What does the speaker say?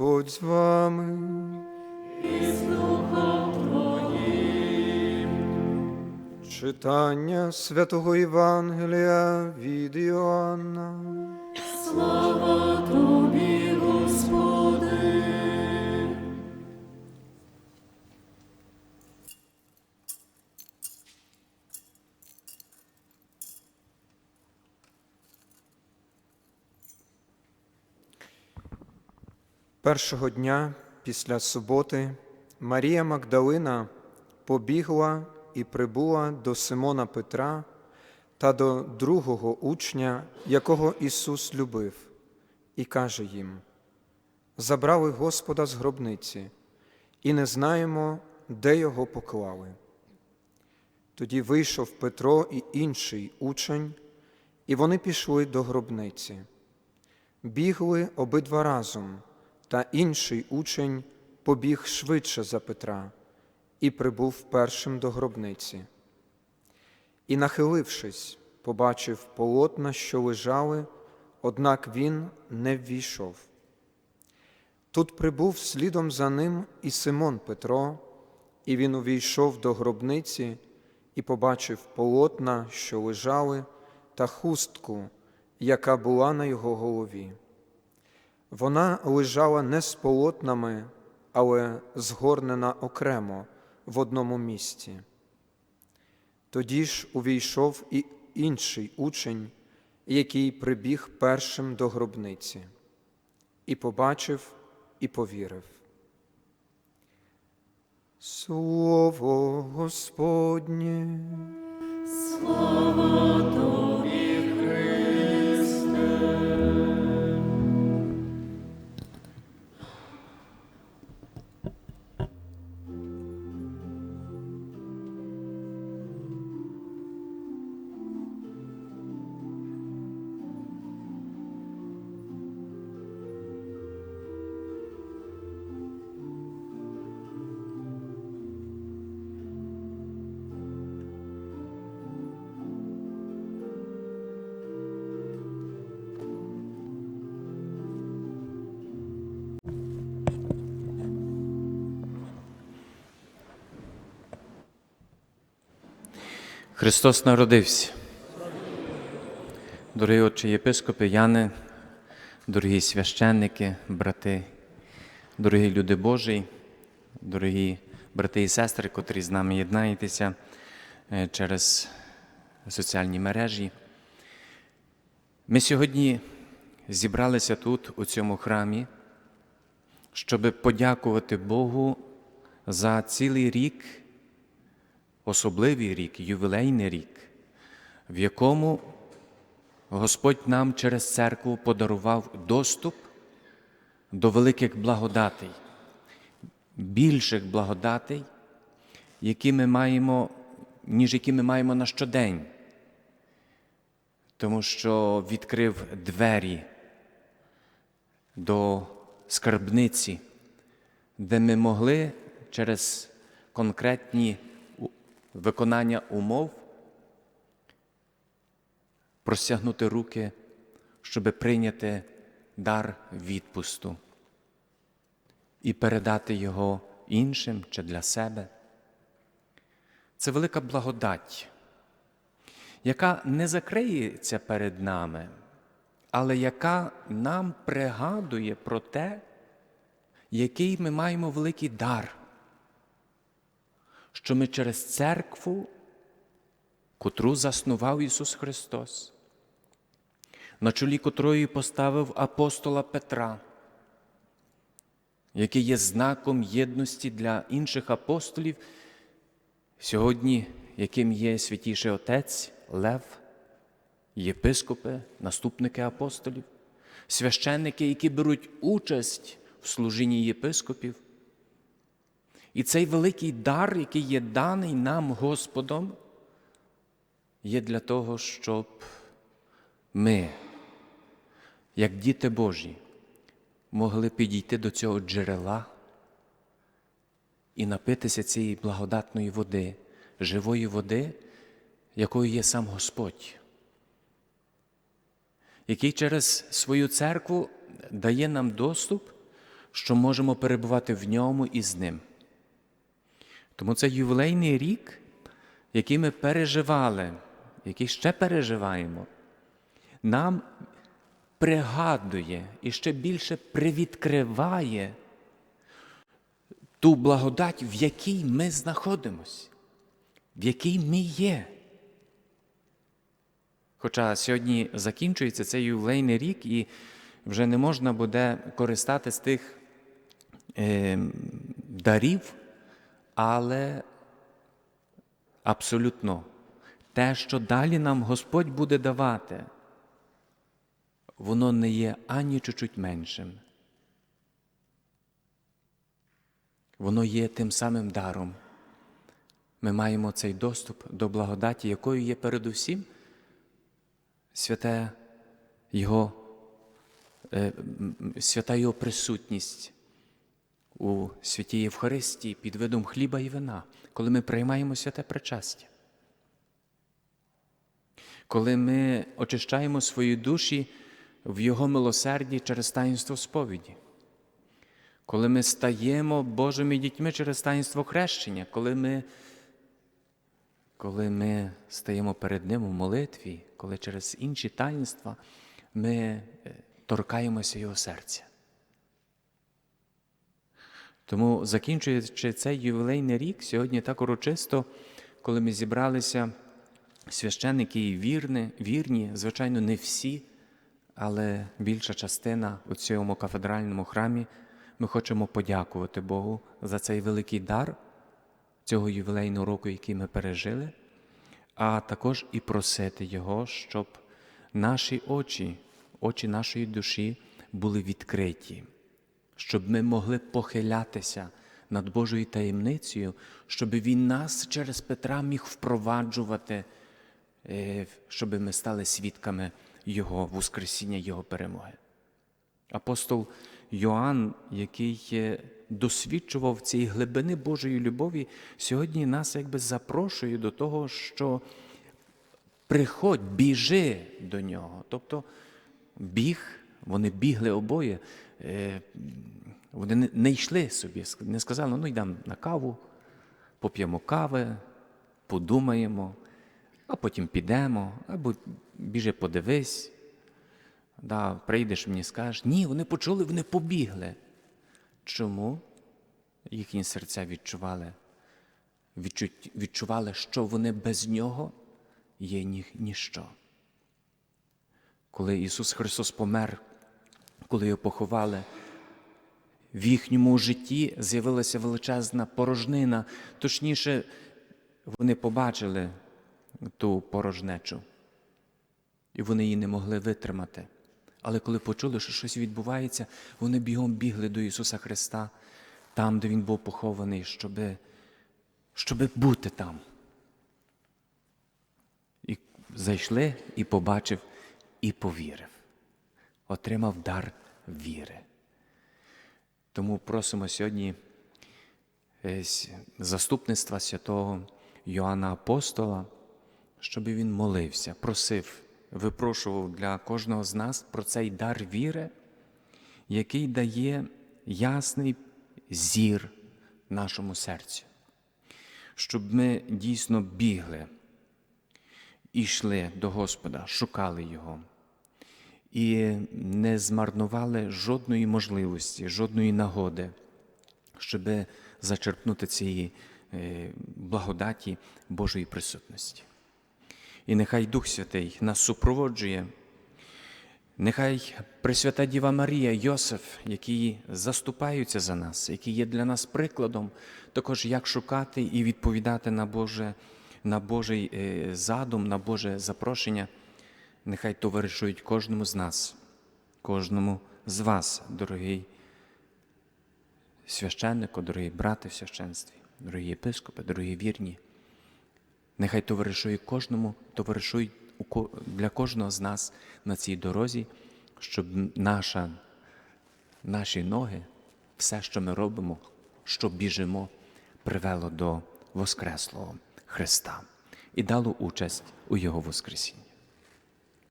Господь з вами. Читання святого Євангелія від Іоанна. Слава тобі, Першого дня після суботи Марія Магдалина побігла і прибула до Симона Петра та до другого учня, якого Ісус любив, і каже їм: Забрали Господа з гробниці, і не знаємо, де його поклали. Тоді вийшов Петро і інший учень, і вони пішли до гробниці. Бігли обидва разом, та інший учень побіг швидше за Петра і прибув першим до гробниці. І, нахилившись, побачив полотна, що лежали, однак він не ввійшов. Тут прибув слідом за ним і Симон Петро, і він увійшов до гробниці і побачив полотна, що лежали, та хустку, яка була на його голові. Вона лежала не з полотнами, але згорнена окремо в одному місці. Тоді ж увійшов і інший учень, який прибіг першим до гробниці, і побачив, і повірив. Слово Господнє. Слава тобі, Христос народився. Дорогі отче єпископи, Яни, дорогі священники, брати, дорогі люди Божі, дорогі брати і сестри, котрі з нами єднаєтеся е, через соціальні мережі. Ми сьогодні зібралися тут, у цьому храмі, щоб подякувати Богу за цілий рік особливий рік, ювілейний рік, в якому Господь нам через церкву подарував доступ до великих благодатей, більших благодатей, які ми маємо, ніж які ми маємо на щодень, тому що відкрив двері до скарбниці, де ми могли через конкретні виконання умов, простягнути руки, щоб прийняти дар відпусту і передати його іншим чи для себе. Це велика благодать, яка не закриється перед нами, але яка нам пригадує про те, який ми маємо великий дар що ми через церкву, котру заснував Ісус Христос, на чолі котрої поставив апостола Петра, який є знаком єдності для інших апостолів, сьогодні, яким є святіший Отець, Лев, єпископи, наступники апостолів, священники, які беруть участь в служінні єпископів. І цей великий дар, який є даний нам Господом, є для того, щоб ми, як діти Божі, могли підійти до цього джерела і напитися цієї благодатної води, живої води, якою є сам Господь, який через свою церкву дає нам доступ що можемо перебувати в ньому і з ним. Тому це ювілейний рік, який ми переживали, який ще переживаємо, нам пригадує і ще більше привідкриває ту благодать, в якій ми знаходимося, в якій ми є. Хоча сьогодні закінчується цей ювілейний рік, і вже не можна буде користати з тих е, дарів, але абсолютно те, що далі нам Господь буде давати, воно не є ані чуть-чуть меншим. Воно є тим самим даром. Ми маємо цей доступ до благодаті, якою є передусім святе Його, е, свята Його присутність у святій Євхаристії під видом хліба і вина, коли ми приймаємо святе причастя. Коли ми очищаємо свої душі в Його милосерді через таїнство сповіді, коли ми стаємо Божими дітьми через таїнство хрещення, коли ми, коли ми стаємо перед Ним у молитві, коли через інші таїнства ми е, торкаємося Його серця. Тому, закінчуючи цей ювілейний рік, сьогодні так урочисто, коли ми зібралися, священники і вірні, вірні, звичайно, не всі, але більша частина у цьому кафедральному храмі, ми хочемо подякувати Богу за цей великий дар цього ювілейного року, який ми пережили, а також і просити Його, щоб наші очі, очі нашої душі були відкриті щоб ми могли похилятися над Божою таємницею, щоб Він нас через Петра міг впроваджувати, е, щоб ми стали свідками Його Воскресіння, Його перемоги. Апостол Йоанн, який е, досвідчував цієї глибини Божої любові, сьогодні нас якби запрошує до того, що приходь, біжи до нього. Тобто біг, вони бігли обоє, е, вони не- йшли собі, не сказали, ну йдемо на каву, поп'ємо кави, подумаємо, а потім підемо, або біжи подивись. Да, прийдеш мені скажеш. Ні, вони почули, вони побігли. Чому? Їхні серця відчували, відчували, що вони без нього є ні, ніщо. Коли Ісус Христос помер, коли його поховали, в їхньому житті з'явилася величезна порожнина. Точніше, вони побачили ту порожнечу, і вони її не могли витримати. Але коли почули, що щось відбувається, вони бігом бігли до Ісуса Христа, там, де Він був похований, щоби, щоби бути там. І зайшли, і побачив, і повірив. Отримав дар віри. Тому просимо сьогодні е, заступництва святого Йоанна Апостола, щоб він молився, просив, випрошував для кожного з нас про цей дар віри, який дає ясний зір нашому серцю, щоб ми дійсно бігли і йшли до Господа, шукали Його і не змарнували жодної можливості, жодної нагоди, щоб зачерпнути цієї е, благодаті Божої присутності. І нехай Дух Святий нас супроводжує, нехай Пресвята Діва Марія, Йосиф, які заступаються за нас, які є для нас прикладом, також як шукати і відповідати на Боже, на Божий е, задум, на Боже запрошення нехай товаришують кожному з нас, кожному з вас, дорогий священнику, дорогі брати в священстві, дорогі єпископи, дорогі вірні. Нехай товаришує кожному, товаришують для кожного з нас на цій дорозі, щоб наша, наші ноги, все, що ми робимо, що біжимо, привело до Воскреслого Христа і дало участь у Його Воскресінні.